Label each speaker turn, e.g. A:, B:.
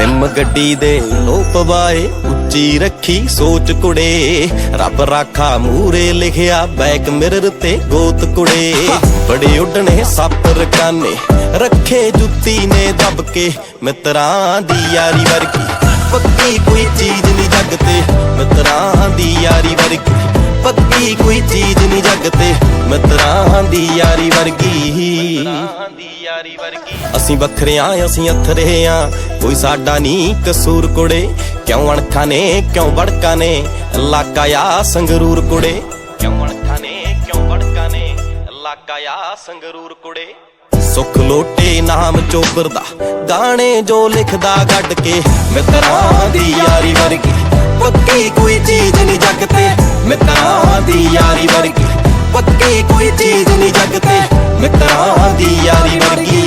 A: Rim ਗੱਡੀ ਦੇ ਲੋ ਪਵਾਏ ਉੱਚੀ ਰੱਖੀ ਸੋਚ ਕੁੜੇ। ਰੱਬ ਰਾਖਾ ਮੂਰੇ ਲਿਖਿਆ ਬੈਕ ਮਿਰਰ ਤੇ ਗੋਤ ਕੁੜੇ। ਬੜੇ ਉੱਡਣੇ ਸੱਪ ਰਕਾਨੇ ਰੱਖੇ ਜੁੱਤੀ ਨੇ ਦੱਬ ਕੇ। ਮਿੱਤਰਾਂ ਦੀ ਯਾਰੀ ਵਰਗੀ ਪੱਕੀ ਕੋਈ ਚੀਜ਼ ਨਹੀਂ ਜੱਗ ਤੇ। ਮਿੱਤਰਾਂ ਦੀ ਯਾਰੀ ਵਰਗੀ ਪੱਕੀ ਕੋਈ ਚੀਜ਼ ਨਹੀਂ ਜੱਗ ਤੇ। ਮਿੱਤਰਾਂ ਦੀ ਯਾਰੀ ਵਰਗੀ। ਅਸੀਂ ਵੱਖਰਿਆਂ ਅਸੀਂ ਅਥਰੇ ਆ। ਕੋਈ ਸਾਡਾ ਨਹੀਂ ਕਸੂਰ ਕੁੜੇ। ਕਿਉਂ ਅਣਖਾਂ ਨੇ, ਕਿਉਂ ਵੜਕਾਂ ਨੇ? ਇਲਾਕਾ ਆ ਸੰਗਰੂਰ ਕੁੜੇ। ਕਿਉਂ ਅਣਖਾਂ ਨੇ, ਕਿਉਂ ਵੜਕਾਂ ਨੇ? ਇਲਾਕਾ ਆ ਸੰਗਰੂਰ ਕੁੜੇ। ਸੁਖ ਲੋਟੇ ਨਾਮ ਚੋਬਰ ਦਾ ਗਾਣੇ ਜੋ ਲਿਖਦਾ ਗੱਡ ਕੇ। ਮਿੱਤਰਾਂ ਦੀ ਯਾਰੀ ਵਰਗੀ, ਪੱਕੀ ਕੋਈ ਚੀਜ਼ ਨਹੀਂ ਜੱਗ ਤੇ। ਮਿੱਤਰਾਂ ਦੀ ਯਾਰੀ ਵਰਗੀ, ਪੱਕੀ ਕੋਈ ਚੀਜ਼ ਨਹੀਂ ਜੱਗ ਤੇ। ਮਿੱਤਰਾਂ ਦੀ ਯਾਰੀ ਵਰਗੀ।